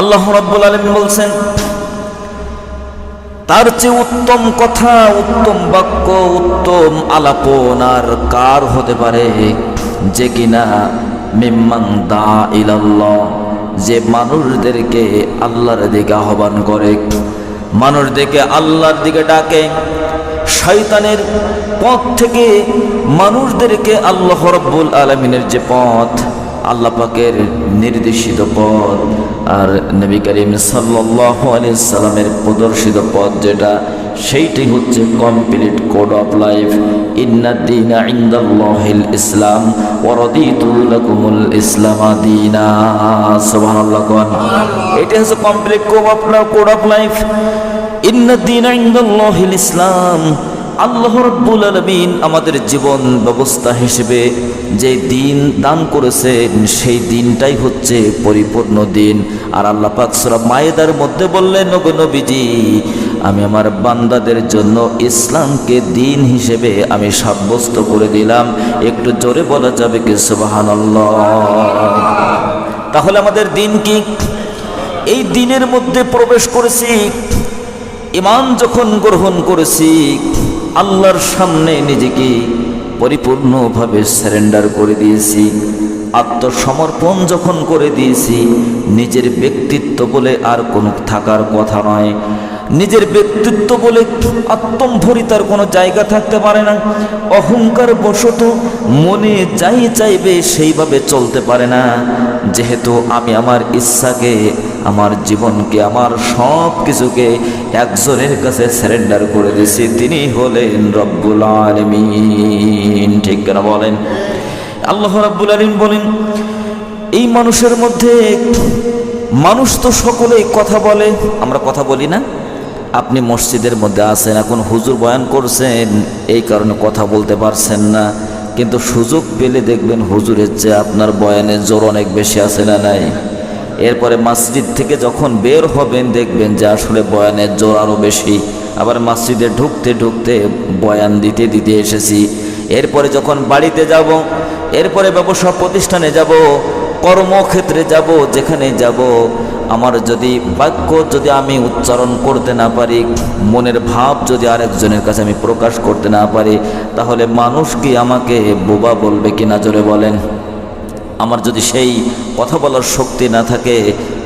আল্লাহ রাব্বুল আলামিন বলছেন, তার চেয়ে উত্তম কথা, উত্তম বাক্য, উত্তম আলাপন আর কার হতে পারে? যে কিনা মিম্মাং দা ইলাল্লাহ, যে মানুষদেরকে আল্লাহর দিকে আহ্বান করে, মানুষদেরকে আল্লাহর দিকে ডাকে, শয়তানের পথ থেকে মানুষদেরকে আল্লাহ রব্বুল আলমিনের যে পথ আল্লাহ পাকের নির্দেশিত পথ আর নবী করিম সাল্লাহ সাল্লামের প্রদর্শিত পথ যেটা সেইটি হচ্ছে কমপ্লিট কোড অফ লাইফ ইন্নাদ্দিনা ইন্দাল্লাহিল ইসলাম ওয়ারাদিতুলাকুমুল ইসলামা দীনা সুবহানাল্লাহ কোন। এটা হচ্ছে complete code of code of life ইন্নাদ্দিনা ইসলাম আল্লাহ রব্বুল আলমিন আমাদের জীবন ব্যবস্থা হিসেবে যে দিন দান করেছেন, সেই দিনটাই হচ্ছে পরিপূর্ণ দিন। আর আল্লাহ পাক সূরা মায়েদার মধ্যে বললেন নবী নবীজি, আমি আমার বান্দাদের জন্য ইসলামকে দিন হিসেবে আমি সাব্যস্ত করে দিলাম। একটু জোরে বলা যাবে কি? সুবহানাল্লাহ। তাহলে আমাদের দিন কি? এই দিনের মধ্যে প্রবেশ করেছি ইমান যখন গ্রহণ করেছি আল্লাহর সামনে নিজেকে পরিপূর্ণভাবে সারেন্ডার করে দিয়েছি, আত্মসমর্পণ যখন করে দিয়েছি, নিজের ব্যক্তিত্ব বলে আর কোনো থাকার কথা নয়। নিজের ব্যক্তিত্ব বলে আত্মম্ভরিতার কোনো জায়গা থাকতে পারে না। অহংকার বশত মনে যাই চাইবে সেইভাবে চলতে পারে না। যেহেতু আমি আমার ইচ্ছাকে, আমার জীবনকে, আমার সব কিছুকে একজনের কাছে সারেন্ডার করে দিয়েছি, তিনি হলেন রব্বুল আলমিন। ঠিক কেন বলেন? আল্লাহ রাব্বুল আলমিন বলেন, এই মানুষের মধ্যে মানুষ তো সকলেই কথা বলে, আমরা কথা বলি না? আপনি মসজিদের মধ্যে আছেন, এখন হুজুর বয়ান করছেন, এই কারণে কথা বলতে পারছেন না। কিন্তু সুযোগ পেলে দেখবেন হুজুরের চেয়ে আপনার বয়ানের জোর অনেক বেশি আছে না নাই? এরপরে মসজিদ থেকে যখন বের হবেন, দেখবেন যে আসলে বয়ানের জোর আরও বেশি। আবার মসজিদে ঢুকতে ঢুকতে বয়ান দিতে দিতে এসেছি। এরপরে যখন বাড়িতে যাব, এরপরে ব্যবসা প্রতিষ্ঠানে যাব কর্মক্ষেত্রে যাব, যেখানে যাব, আমার যদি বাক্য যদি আমি উচ্চারণ করতে না পারি, মনের ভাব যদি আরেকজনের কাছে আমি প্রকাশ করতে না পারি, তাহলে মানুষ কি আমাকে বোবা বলবে কি না জোরে বলেন? আমার যদি সেই কথা বলার শক্তি না থাকে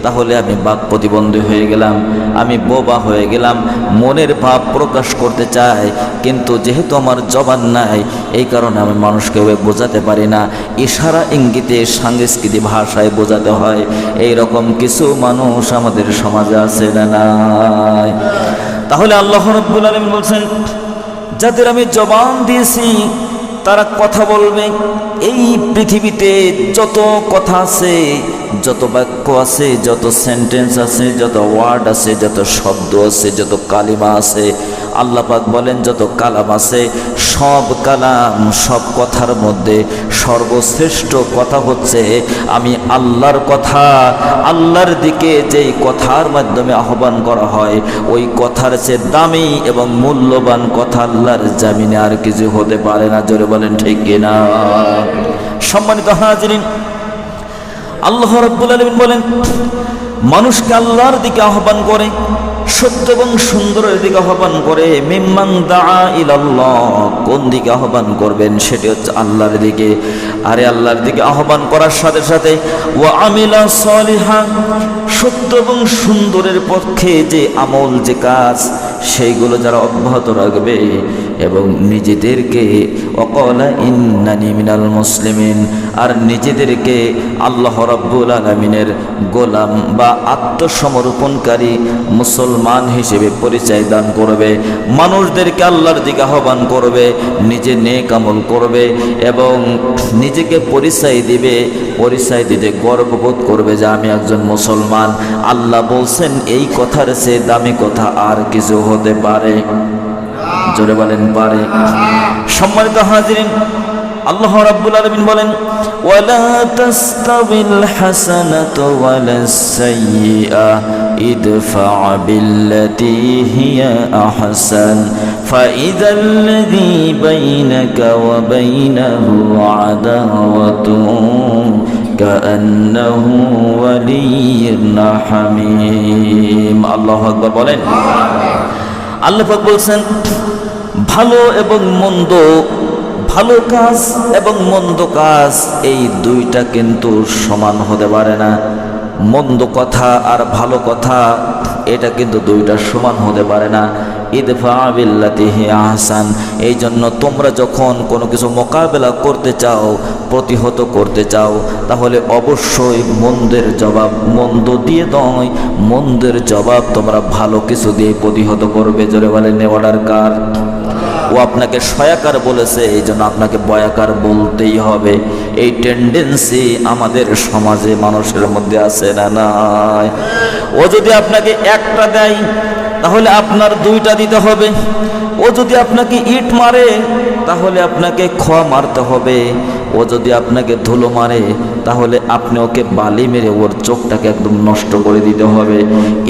তাহলে আমি বাক প্রতিবন্ধী হয়ে গেলাম, আমি বোবা হয়ে গেলাম, মনের ভাব প্রকাশ করতে চাই, কিন্তু যেহেতু আমার জবান নাই, এই কারণে আমি মানুষকে বোঝাতে পারি না। ইশারা ইঙ্গিতে সাংস্কৃতিক ভাষায় বোঝাতে হয় এই রকম কিছু মানুষ আমাদের সমাজে আছে না তাহলে আল্লাহ রব্বুল আলম বলছেন, যাদের আমি জবান দিয়েছি তারা কথা বলবে, এই পৃথিবীতে যত কথা আছে, যত বাক্য আছে, যত সেন্টেন্স আছে, যত ওয়ার্ড আছে, যত শব্দ আছে, যত কালিমা আছে আল্লাহ পাক বলেন, যত কালাম আছে, সব কালাম, সব কথার মধ্যে সর্বশ্রেষ্ঠ কথা হচ্ছে, আমি আল্লাহর কথা, আল্লাহর দিকে যেই কথার মাধ্যমে আহ্বান করা হয়, ওই কথার চেয়ে দামি এবং মূল্যবান কথা আল্লাহর জামিনে আর কিছু হতে পারে না। জোরে বলেন, ঠিক কিনা? সম্মানিত হাজিরিন, আল্লাহ রব্বুল আলমিন বলেন, মানুষকে আল্লাহর দিকে আহ্বান করে সত্য এবং সুন্দরের দিকে আহ্বান করে, মিম্মান দা ইলাল্লাহ, কোন দিকে আহ্বান করবেন সেটি হচ্ছে আল্লাহর দিকে। আরে আল্লাহর দিকে আহ্বান করার সাথে সাথে ও আমিলা সলিহা, সত্য এবং সুন্দরের পক্ষে যে আমল, যে কাজ সেইগুলো যারা অব্যাহত রাখবে এবং নিজেদেরকে অকলা ইন্নানি মিনাল মুসলিমিন, আর নিজেদেরকে আল্লাহ রাব্বুল আলমিনের গোলাম বা আত্মসমর্পণকারী মুসলমান হিসেবে পরিচয় দান করবে, মানুষদেরকে আল্লাহর দিকে আহ্বান করবে, নিজে নেক আমল করবে এবং নিজেকে পরিচয় দিবে, পরিচয় দিতে গর্ববোধ করবে যে আমি একজন মুসলমান। আল্লাহ বলছেন, এই কথার সে দামি কথা আর কিছু হতে পারে। জোরে বলেন, পারে। সম্মানিত হাজিরিন, আল্লাহ রাব্বুল আলামিন বলেন, ওয়ালা তাস্তাবিল হাসানাতু ওয়ালাস সাইয়্যা ইদফা বিল্লাতি হিয়া আহসান, ফাইযাল লাযী বাইনাকা ওয়া বাইনাহু আদাওয়াতুন, কাআন্নাহু ওয়ালিয়্যুন হামীম। আল্লাহু আকবার বলেন আল্লাহ পাক বলছেন, ভালো এবং মন্দ, ভালো কাজ এবং মন্দ কাজ, এই দুইটা কিন্তু সমান হতে পারে না। মন্দ কথা আর ভালো কথা, এটা কিন্তু দুইটা সমান হতে পারে না। ইদফা বিল্লাতিহি আহসান। এই জন্য তোমরা যখন কোনো কিছু মোকাবেলা করতে চাও, প্রতিহত করতে চাও, তাহলে অবশ্যই মন্দের জবাব, মন্দ দিয়ে নয়, মন্দের জবাব তোমরা ভালো কিছু দিয়ে প্রতিহত করবে। জোরে বলে নেওয়ার কার? ও আপনাকে সয়াকার বলেছে এই জন্য আপনাকে বয়াকার বলতেই হবে। এই টেন্ডেন্সি আমাদের সমাজে মানুষের মধ্যে আছে না নাই? ও যদি আপনাকে একটা দেয় তাহলে আপনার দুইটা দিতে হবে। ও যদি আপনাকে ইট মারে, তাহলে আপনাকে খ মারতে হবে। ও যদি আপনাকে ধুলো মারে, তাহলে আপনি ওকে বালি মেরে ওর চোখটাকে একদম নষ্ট করে দিতে হবে।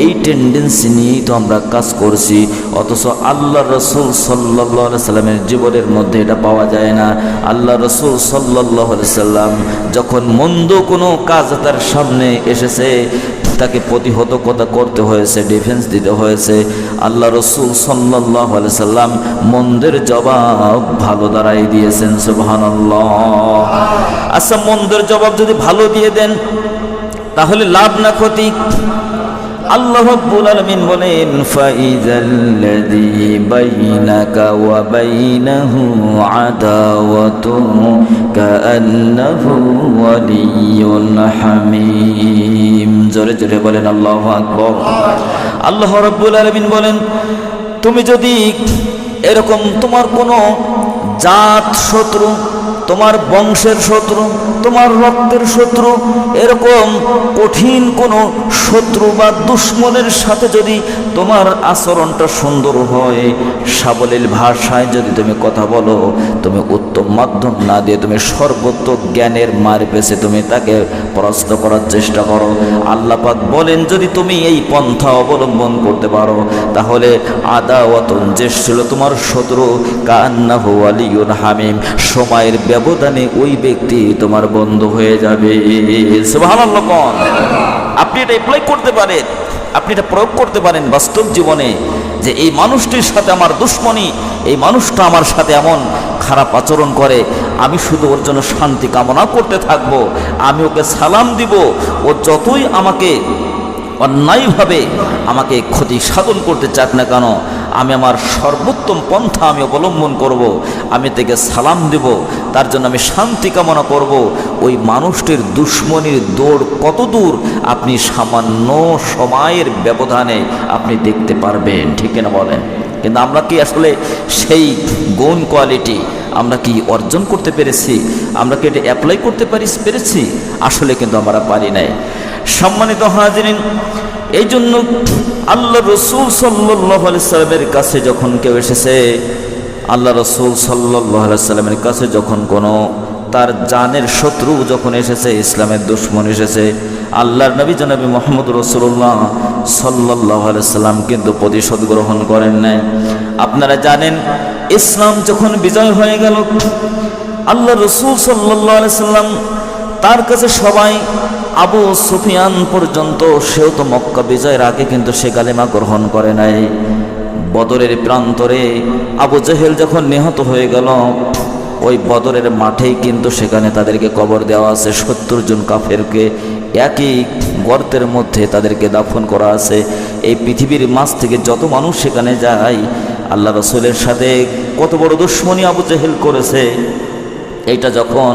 এই টেন্ডেন্সি নিয়েই তো আমরা কাজ করছি। অথচ আল্লাহ রসুল সাল্লাহ সাল্লামের জীবনের মধ্যে এটা পাওয়া যায় না। আল্লাহ রসুল সাল্লাহ সাল্লাম যখন মন্দ কোনো কাজ তার সামনে এসেছে তাকে প্রতিহত কথা করতে হয়েছে ডিফেন্স দিতে হয়েছে। আল্লাহ রসুল সাল্লাহ সাল্লাম মন্দের জবাব ভালো দাঁড়াই দিয়েছেন, সুবহানাল্লাহ। আচ্ছা মন্দের জবাব যদি ভালো দিয়ে দেন, তাহলে লাভ না ক্ষতি। আল্লাহ রাব্বুল আলামিন বলেন, ফাইজাল্লাযী বাইনাকা ওয়া বাইনাহু আদাওয়াতুন কাআন্নাহু ওয়ালিয়্যুন হামীম। জোরে জোরে বলেন, আল্লাহু আকবার। আল্লাহ রাব্বুল আলামিন বলেন, তুমি যদি এরকম তোমার কোনো জাত, শত্রু তোমার বংশের শত্রু, তোমার রক্তের শত্রু, এরকম কঠিন কোনো শত্রু বা দুশ্মনের সাথে যদি তোমার আচরণটা সুন্দর হয়, সাবলীল ভাষায় যদি তুমি কথা বলো, তুমি উত্তম মাধ্যম না দিয়ে তুমি সর্বত্র জ্ঞানের মার পেছে তুমি তাকে পরাস্ত করার চেষ্টা করো। আল্লাপাক বলেন, যদি তুমি এই পন্থা অবলম্বন করতে পারো, তাহলে আদাওয়াতন, যে ছিল তোমার শত্রু কান্না হামিম, সময়ের ব্যবধানে ওই ব্যক্তি তোমার বন্ধ হয়ে যাবে। আপনি এটা অ্যাপ্লাই করতে পারেন। আপনি এটা প্রয়োগ করতে পারেন বাস্তব জীবনে যে এই মানুষটির সাথে আমার দুশ্মনী, এই মানুষটা আমার সাথে এমন খারাপ আচরণ করে, আমি শুধু ওর জন্য শান্তি কামনা করতে থাকব, আমি ওকে সালাম দিব, ও যতই আমাকে অন্যায়ভাবে আমাকে ক্ষতি সাধন করতে চাক না কেন, আমি আমার সর্বোত্তম পন্থা আমি অবলম্বন করব। আমি তাকে সালাম দেব, তার জন্য আমি শান্তি কামনা করব। ওই মানুষটির দুশ্মনির দৌড় কত দূর আপনি সামান্য সময়ের ব্যবধানে আপনি দেখতে পারবেন, ঠিক না বলেন কিন্তু আমরা কি আসলে সেই গুণ কোয়ালিটি আমরা কি অর্জন করতে পেরেছি আমরা কি এটা অ্যাপ্লাই করতে পারি পেরেছি আসলে কিন্তু আমরা পারি নাই সম্মানিত হাজিরিন এই জন্য আল্লাহ রসুল সাল্লামের কাছে যখন কেউ এসেছে, আল্লাহ রসুল সাল্লামের কাছে যখন কোনো তার জানের শত্রু যখন এসেছে, ইসলামের দুশ্মন এসেছে, আল্লাহর নবী জনাবি মোহাম্মদ রসুল্লাহ সাল্লাহ সাল্লাম কিন্তু প্রতিশোধ গ্রহণ করেন নাই। আপনারা জানেন, ইসলাম যখন বিজয় হয়ে গেল, আল্লাহ রসুল সাল্লাহ সাল্লাম তার কাছে সবাই আবু সুফিয়ান পর্যন্ত সেও তো মক্কা বিজয়ের আগে কিন্তু সে গালেমা গ্রহণ করে নাই। বদরের প্রান্তরে আবু জেহেল যখন নিহত হয়ে গেল, ওই বদরের মাঠেই কিন্তু সেখানে তাদেরকে কবর দেওয়া আছে। সত্তর জন কাফেরকে একই গর্তের মধ্যে তাদেরকে দাফন করা আছে। এই পৃথিবীর মাছ থেকে যত মানুষ সেখানে যায়, আল্লাহ রসুলের সাথে কত বড় দুশ্মনী আবু জেহেল করেছে। এইটা যখন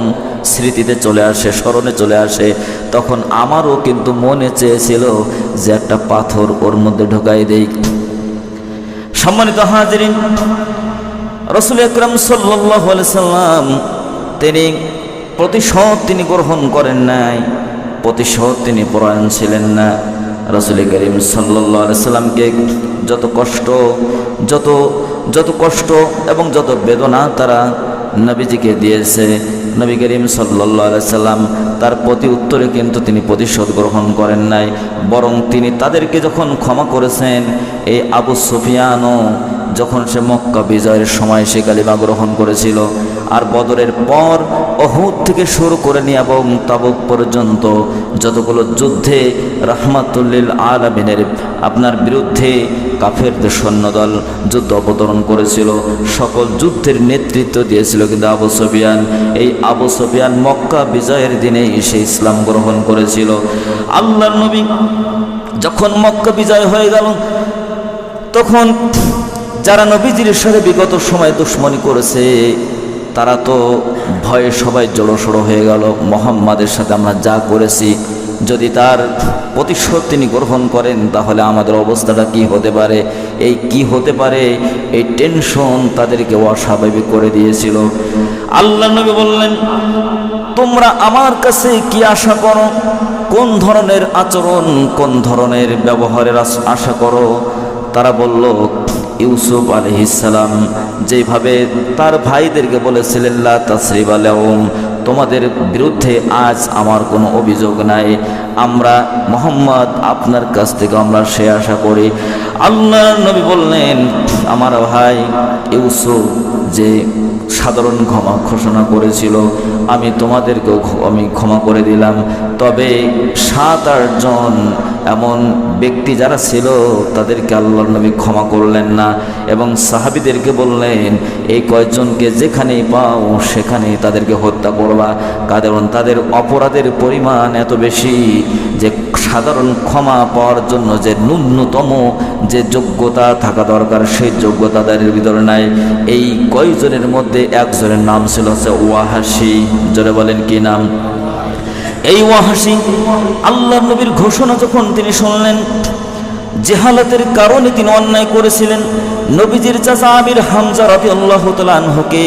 স্মৃতিতে চলে আসে, স্মরণে চলে আসে। তখন আমারও কিন্তু মনে চেয়েছিল যে একটা পাথর ওর মধ্যে ঢোকাই দেই। সম্মানিত হাজিরিন, রসুল সাল্লাহ সাল্লাম, তিনি প্রতিশোধ তিনি গ্রহণ করেন নাই, প্রতিশোধ তিনি পরায়ণ ছিলেন না। রসুল করিম সাল্লাহ সাল্লামকে যত কষ্ট, যত যত কষ্ট এবং যত বেদনা তারা নবীজিকে দিয়েছে। নবী করিম সাল্লা সাল্লাম তার প্রতি উত্তরে কিন্তু তিনি প্রতিশোধ গ্রহণ করেন নাই। বরং তিনি তাদেরকে যখন ক্ষমা করেছেন, এই আবু সুফিয়ানও যখন সে মক্কা বিজয়ের সময় সে কালিমা গ্রহণ করেছিল, আর বদরের পর অহুদ থেকে শুরু করে নিয়ে এবং তাবুক পর্যন্ত যতগুলো যুদ্ধে রহমাতুল্লিল আলমিনের আপনার বিরুদ্ধে কাফেরদের সৈন্যদল যুদ্ধ অবতরণ করেছিল, সকল যুদ্ধের নেতৃত্ব দিয়েছিল কিন্তু আবু সফিয়ান। এই আবু সফিয়ান মক্কা বিজয়ের দিনে সে ইসলাম গ্রহণ করেছিল। আল্লাহ নবী যখন মক্কা বিজয় হয়ে গেল, তখন যারা নবীজির সাথে বিগত সময় দুশ্মনী করেছে, তারা তো ভয়ে সবাই জড়সড়ো হয়ে গেল। মোহাম্মদের সাথে আমরা যা করেছি, যদি তার প্রতিশোধ তিনি গ্রহণ করেন, তাহলে আমাদের অবস্থাটা কি হতে পারে? এই কি হতে পারে? এই টেনশন তাদেরকে অস্বাভাবিক করে দিয়েছিল। আল্লাহ নবী বললেন, তোমরা আমার কাছে কি আশা করো? কোন ধরনের আচরণ, কোন ধরনের ব্যবহারের আশ- করো? তারা বলল ইউসুফ আলহিসাম যেভাবে তার ভাইদেরকে বলেছিলেন, লা তাসরিব আলম তোমাদের বিরুদ্ধে আজ আমার কোনো অভিযোগ নাই। আমরা মোহাম্মদ আপনার কাছ থেকে আমরা সে আশা করি। আল্লাহ নবী বললেন, আমার ভাই ইউসুফ যে সাধারণ ক্ষমা ঘোষণা করেছিল, আমি তোমাদেরকেও আমি ক্ষমা করে দিলাম। তবে সাত আটজন এমন ব্যক্তি যারা ছিল, তাদেরকে আল্লাহ নবী ক্ষমা করলেন না এবং সাহাবিদেরকে বললেন, এই কয়েকজনকে যেখানেই পাও সেখানেই তাদেরকে হত্যা করবা। কারণ তাদের অপরাধের পরিমাণ এত বেশি যে সাধারণ ক্ষমা পাওয়ার জন্য যে ন্যূনতম যে যোগ্যতা থাকা দরকার, সেই যোগ্যতা তাদের ভিতরে নাই। এই কয়জনের মধ্যে একজনের নাম ছিল হচ্ছে ওয়াহাসি জোরে বলেন কি নাম? এই ওয়াহাসি আল্লাহ নবীর ঘোষণা যখন তিনি শুনলেন, জেহালাতের কারণে তিনি অন্যায় করেছিলেন নবীজির চাচা আমির হামজা রাতি আল্লাহ আনহুকে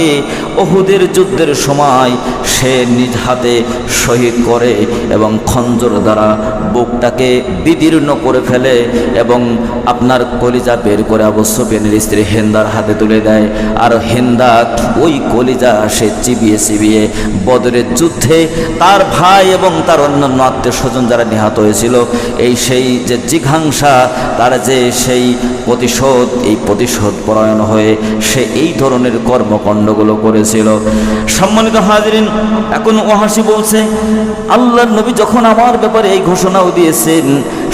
অহুদের যুদ্ধের সময় সে নিজ হাতে শহীদ করে এবং খঞ্জর দ্বারা বুকটাকে বিদীর্ণ করে ফেলে এবং আপনার কলিজা বের করে অবশ্য বেনের স্ত্রী হেন্দার হাতে তুলে দেয়। আর হেন্দা ওই কলিজা সে চিবিয়ে চিবিয়ে বদরের যুদ্ধে তার ভাই এবং তার অন্যান্য আত্মীয় স্বজন যারা নিহত হয়েছিল, এই সেই যে জিঘাংসা, তার যে সেই প্রতিশোধ, এই প্রতিশোধ পরায়ণ হয়ে সে এই ধরনের কর্মকাণ্ডগুলো করেছিল। সম্মানিত হাজরিন, এখন ওহাসি বলছে আল্লাহ নবী যখন আমার ব্যাপারে এই ঘোষণাও দিয়েছেন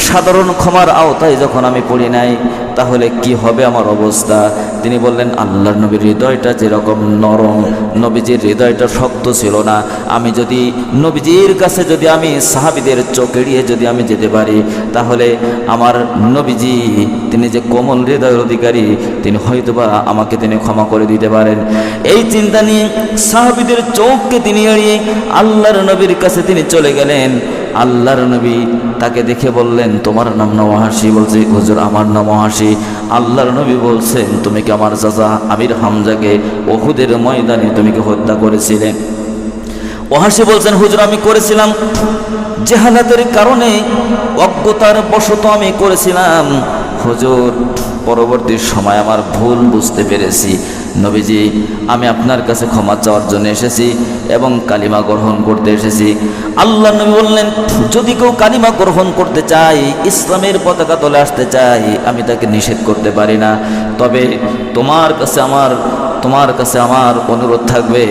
সাধারণ ক্ষমার আওতায় যখন আমি পড়ি নাই, তাহলে কি হবে আমার অবস্থা? তিনি বললেন, আল্লাহর নবীর হৃদয়টা যেরকম নরম, নবীজির হৃদয়টা শক্ত ছিল না। আমি যদি, নবীজির কাছে যদি আমি সাহাবিদের চোখ এড়িয়ে যদি আমি যেতে পারি, তাহলে আমার নবীজি, তিনি যে কোমল হৃদয়ের অধিকারী, তিনি হয়তোবা আমাকে তিনি ক্ষমা করে দিতে পারেন। এই চিন্তা নিয়ে সাহাবিদের চোখকে তিনি এড়িয়ে আল্লাহর নবীর কাছে তিনি চলে গেলেন। আল্লাহর নবী তাকে দেখে বললেন তোমার নাম নওয়াহাসি বলছে, হুজুর, আমার নাম ওয়াহাসি আল্লাহর নবী বলছেন, তুমি কি আমার চাচা আমির হামজাকে ওহুদের ময়দানে তুমি কি হত্যা করেছিলে? ওহাসি বলছেন, হুজুর, আমি করেছিলাম। জেহালাতের কারণে অজ্ঞতার বশত আমি করেছিলাম। হুজুর, পরবর্তী সময় আমার ভুল বুঝতে পেরেছি। নবীজি, আমি আপনার কাছে ক্ষমা চাওয়ার জন্য এসেছি এবং কালিমা গ্রহণ করতে এসেছি। আল্লাহ নবী বললেন, যদি কেউ কালিমা গ্রহণ করতে চাই ইসলামের পতাকা তোলে আসতে চাই আমি তাকে নিষেধ করতে পারি না। তবে তোমার কাছে আমার তোমার কাছে আমার অনুরোধ থাকবে,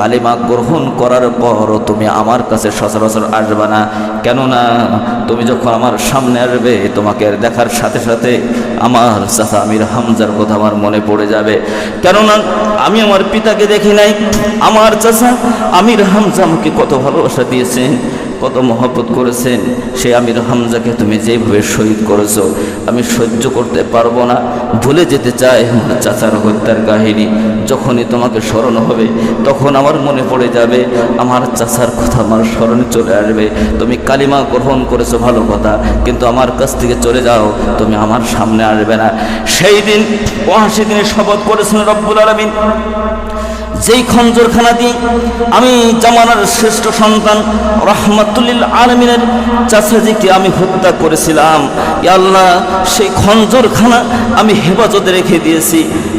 কালিমা গ্রহণ করার পর তুমি আমার কাছে সচরাচর আসবে না। কেননা তুমি যখন আমার সামনে আসবে, তোমাকে দেখার সাথে সাথে আমার চাচা আমির হামজার কথা আমার মনে পড়ে যাবে। কেননা আমি আমার পিতাকে দেখি নাই, আমার চাচা আমির হামজা আমাকে কত ভালোবাসা দিয়েছেন। কত মহব্বত করেছেন, সে আমির হামজাকে তুমি যেভাবে শহীদ করেছ, আমি সহ্য করতে পারব না। ভুলে যেতে চাই আমার চাচার হত্যার কাহিনী। যখনই তোমাকে স্মরণ হবে, তখন আমার মনে পড়ে যাবে, আমার চাচার কথা আমার স্মরণে চলে আসবে। তুমি কালিমা গ্রহণ করেছ ভালো কথা, কিন্তু আমার কাছ থেকে চলে যাও, তুমি আমার সামনে আসবে না। সেই দিন পঁচাশি দিনে শপথ করেছিলেন রব্বুল আলমিন। যেই খঞ্জরখানা দিয়ে আমি জামানার শ্রেষ্ঠ সন্তান রহমাতুল্লিল আলমিনের চাষাজিকে আমি হত্যা করেছিলাম। আল্লাহ, সেই খঞ্জরখানা আমি হেফাজতে রেখে দিয়েছি।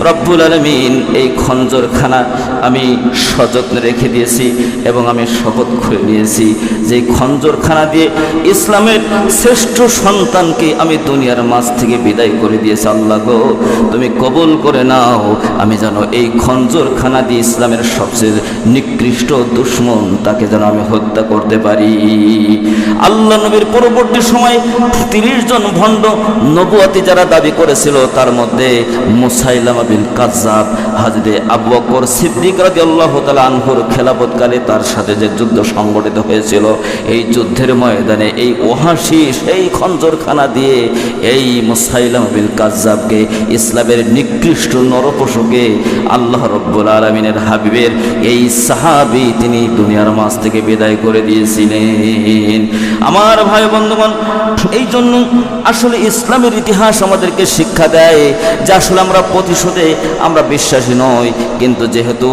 রব্বুল আলমিন, এই খঞ্জরখানা আমি সযত্নে রেখে দিয়েছি এবং আমি শপথ করে নিয়েছি। যে খঞ্জরখানা দিয়ে ইসলামের শ্রেষ্ঠ সন্তানকে আমি দুনিয়ার মাঝ থেকে বিদায় করে দিয়েছি। আল্লাহ গো, তুমি কবল করে নাও। আমি যেন এই খঞ্জরখানা দিয়ে ইসলামের সবচেয়ে নিকৃষ্ট দুশ্মন তাকে যেন আমি হত্যা করতে পারি। আল্লাহ নবীর পরবর্তী সময় তিরিশ জন ভণ্ড নবুয়াতি যারা দাবি করেছিল, তার মধ্যে মুসাইলামা বিন কাজ্জাব, হাজরে আবু বকর সিদ্দিক রাদিয়াল্লাহু তাআলা আনহুর খেলাফতকালে তার সাথে যে যুদ্ধ সংগঠিত হয়েছিল, এই যুদ্ধের ময়দানে এই ওহাসি সেই খঞ্জরখানা দিয়ে এই মুসাইলামা বিন কাজ্জাবকে ইসলামের নিকৃষ্ট নরপশুকে আল্লাহ রব্বুল আলমিনের হাবিবের এই সাহাবি তিনি দুনিয়ার মাছ থেকে বিদায় করে দিয়েছিলেন। আমার ভাই বন্ধুগণ, এই জন্য আসলে ইসলামের ইতিহাস আমাদেরকে শিক্ষা দেয়, যে আসলে আমরা প্রতিশোধে আমরা বিশ্বাসী নই। কিন্তু যেহেতু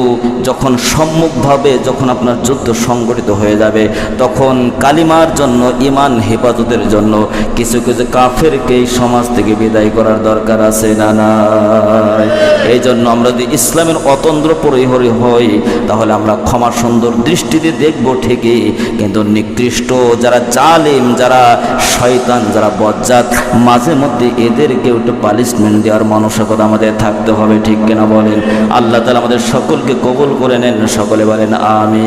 যখন সম্মুখভাবে যখন আপনার যুদ্ধ সংগঠিত হয়ে যাবে, তখন কালিমার জন্য ইমান হেফাজতের জন্য কিছু কিছু কাফেরকে সমাজ থেকে বিদায় করার দরকার আছে না নাই? এই জন্য আমরা যদি ইসলামের অতন্ত্র পরিহরি হই, তাহলে আমরা ক্ষমা সুন্দর দৃষ্টিতে দেখব ঠিকই। কিন্তু নিকৃষ্ট যারা জালিম, যারা শয়তান, যারা বজ্জাত মাঝে মধ্যে এদেরকে একটু পালিশমেন্ট দেওয়ার মানসিকতা আমাদের থাকতে হবে, ঠিক কিনা বলেন? আল্লাহ তালা আমাদের সকলকে কবুল করে নেন, সকলে বলেন আমি